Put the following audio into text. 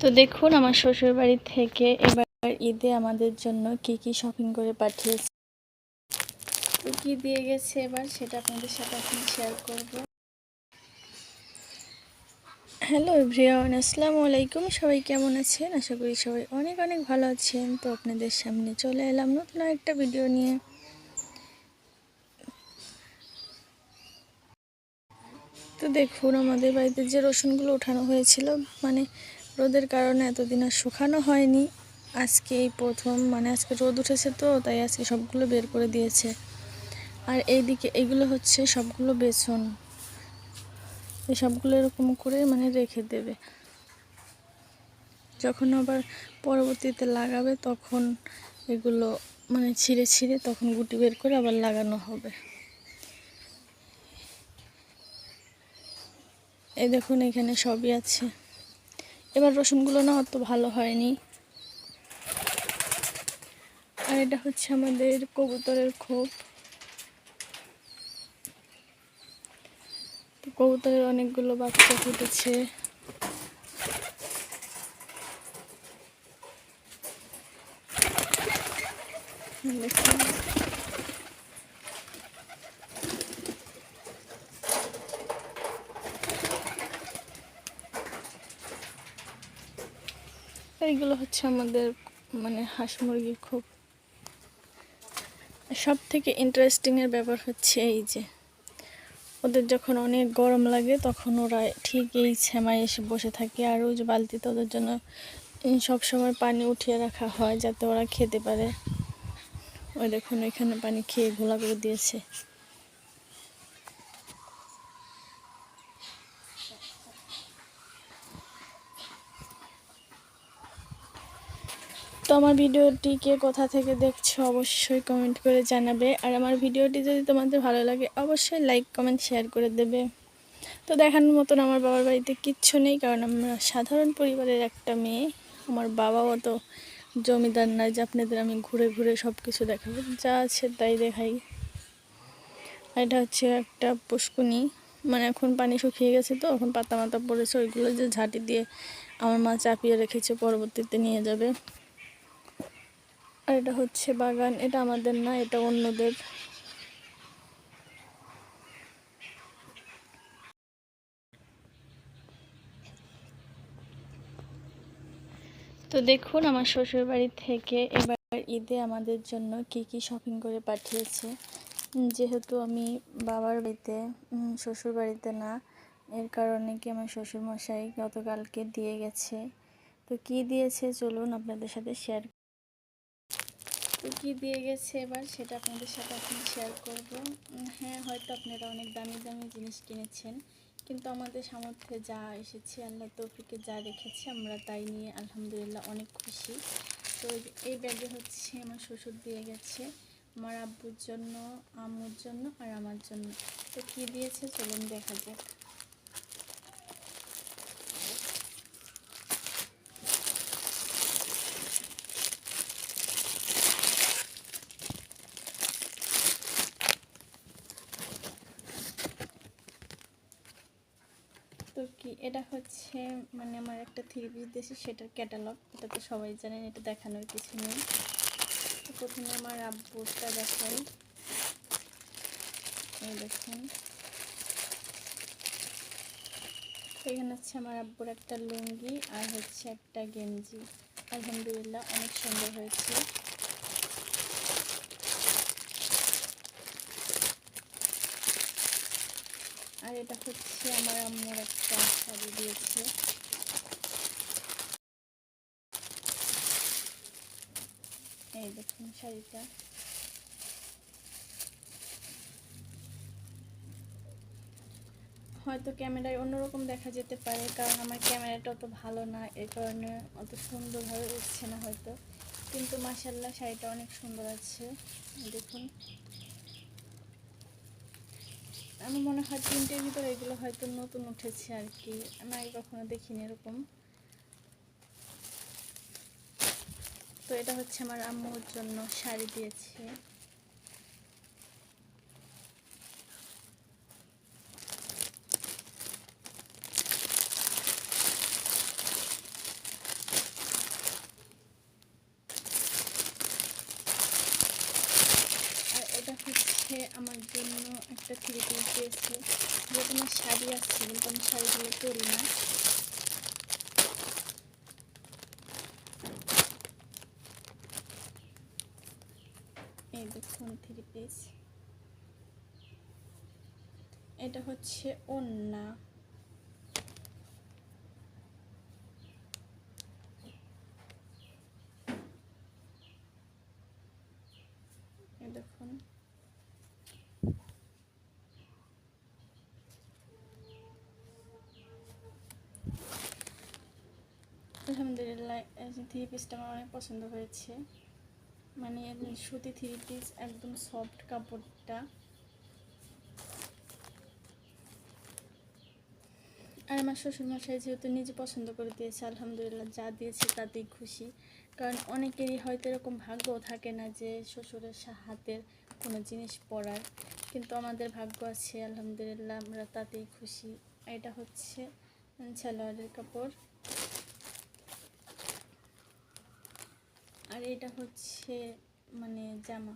তো দেখুন, আমার শ্বশুর বাড়ি থেকে এবার ঈদে আমাদের জন্য কি কি শপিং করে পাঠিয়েছে। তো কি দিয়ে গেছে এবার, সেটা আপনাদের সাথে এখন শেয়ার করব। হ্যালো এভরিওয়ান আসসালামু আলাইকুম। সবাই কেমন আছেন? আশা করি সবাই অনেক অনেক ভালো আছেন। তো আপনাদের সামনে চলে এলাম নতুন একটা ভিডিও নিয়ে। তো দেখুন, আমাদের বাড়িতে যে রসুনগুলো ওঠানো হয়েছিল মানে রোদের কারণে এতদিন আর শুকানো হয়নি। আজকে এই প্রথম মানে আজকে রোদ উঠেছে তো, তাই আজকে সবগুলো বের করে দিয়েছে। আর এইদিকে এগুলো হচ্ছে সবগুলো বেসন। এই সবগুলো এরকম করে মানে রেখে দেবে। যখন আবার পরবর্তীতে লাগাবে, তখন এগুলো মানে ছিঁড়ে ছিঁড়ে তখন গুটি বের করে আবার লাগানো হবে। এই দেখুন, এখানে সবই আছে। এবার রসুনগুলো না অত ভালো হয়নি। আর এটা হচ্ছে আমাদের কবুতরের খোপ। কবুতরের অনেকগুলো বাচ্চা ফুটেছে। দেখুন। এইগুলো হচ্ছে আমাদের মানে হাঁস মুরগির খুব। সব থেকে ইন্টারেস্টিংয়ের ব্যাপার হচ্ছে এই যে, ওদের যখন অনেক গরম লাগে তখন ওরা ঠিক এই ছেমায় এসে বসে থাকে আর ওই যে বালতিতে ওদের জন্য সব সময় পানি উঠিয়ে রাখা হয় যাতে ওরা খেতে পারে। ওই দেখুন এখানে পানি খেয়ে ঘোলা করে দিয়েছে। তো আমার ভিডিওটি কে কোথা থেকে দেখছ অবশ্যই কমেন্ট করে জানাবে। আর আমার ভিডিওটি যদি তোমাদের ভালো লাগে, অবশ্যই লাইক কমেন্ট শেয়ার করে দেবে। তো দেখানোর মতন আমার বাবার বাড়িতে কিচ্ছু নেই, কারণ আমরা সাধারণ পরিবারের একটা মেয়ে। আমার বাবাও তো জমিদার নাই যে আপনাদের আমি ঘুরে ঘুরে সব কিছু দেখাবো। যা আছে তাই দেখাই। এটা হচ্ছে একটা পুষ্কুনি। মানে এখন পানি শুকিয়ে গেছে তো, এখন পাতা মাতা পড়েছে, ওইগুলো যে ঝাঁটি দিয়ে আমার মা চাপিয়ে রেখেছে, পরবর্তীতে নিয়ে যাবে। আর এটা হচ্ছে বাগান, এটা আমাদের না, এটা অন্যদের। তো দেখুন, আমার শ্বশুর বাড়ি থেকে এবার ঈদে আমাদের জন্য কি কি শপিং করে পাঠিয়েছে। যেহেতু আমি বাবার বাড়িতে শ্বশুর বাড়িতে না, এর কারণে কি আমার শ্বশুর মশাই গতকালকে দিয়ে গেছে। তো কি দিয়েছে, চলুন আপনাদের সাথে শেয়ার তো কী দিয়ে গেছে এবার সেটা আপনাদের সাথে এখন শেয়ার করব। হ্যাঁ হয়তো আপনারা অনেক দামি দামি জিনিস কিনেছেন, কিন্তু আমাদের সামর্থ্যে যা এসেছে, আল্লাহ তৌফিকে যা রেখেছে, আমরা তাই নিয়ে আলহামদুলিল্লাহ অনেক খুশি। তো এই ব্যাগে হচ্ছে আমার শ্বশুর দিয়ে গেছে, আমার আব্বুর জন্য, আম্মুর জন্য আর আমার জন্য। তো কী দিয়েছে চলুন দেখা যাক তো কি এটা হচ্ছে মানে আমার একটা থ্রি পিস দিয়েছি সেটার ক্যাটালগ, এটা তো সবাই জানেন, এটা দেখানোর কিছু নেই। প্রথমে আমার আব্বুরটা দেখাই। এই দেখুন। এখানে হচ্ছে আমার আব্বুর একটা লুঙ্গি আর হচ্ছে একটা গেঞ্জি। আলহামদুলিল্লাহ অনেক সুন্দর হয়েছে। আর এটা হচ্ছে আমার আম্মুর একটা শাড়ি দিয়েছে। এই দেখুন শাড়িটা। হয়তো ক্যামেরায় অন্যরকম দেখা যেতে পারে, কারণ আমার ক্যামেরাটা অত ভালো না এর কারণে অত সুন্দরভাবে উঠছে না হয়তো। কিন্তু মাসাল্লাহ শাড়িটা অনেক সুন্দর আছে। দেখুন। আমার মনে হয় তিনটের ভিতরে এগুলো হয়তো নতুন উঠেছে আর কি। আমি আগে কখনো দেখিনি এরকম। তো এটা হচ্ছে আমার আম্মুর জন্য শাড়ি দিয়েছে। একটা থ্রি পিস দিয়েছে। যে আমার শাড়ি আসছে কিন্তু আমি শাড়িগুলো পরি না। এই দেখুন থ্রি পিস। এটা হচ্ছে ওন্না এই দেখুন আলহামদুলিল্লাহ থ্রি পিসটা আমার অনেক পছন্দ হয়েছে। মানে সুতি থ্রি পিস একদম সফট কাপড়টা। আর আমার শ্বশুরমশাই যেহেতু নিজে পছন্দ করে দিয়েছে, আলহামদুলিল্লাহ যা দিয়েছে তাতেই খুশি। কারণ অনেকেরই হয়তো এরকম ভাগ্যও থাকে না যে শ্বশুরের হাতের কোনো জিনিস পরার। কিন্তু আমাদের ভাগ্য আছে, আলহামদুলিল্লাহ আমরা তাতেই খুশি। এটা হচ্ছে সালোয়ারের কাপড়। আর এটা হচ্ছে মানে জামা।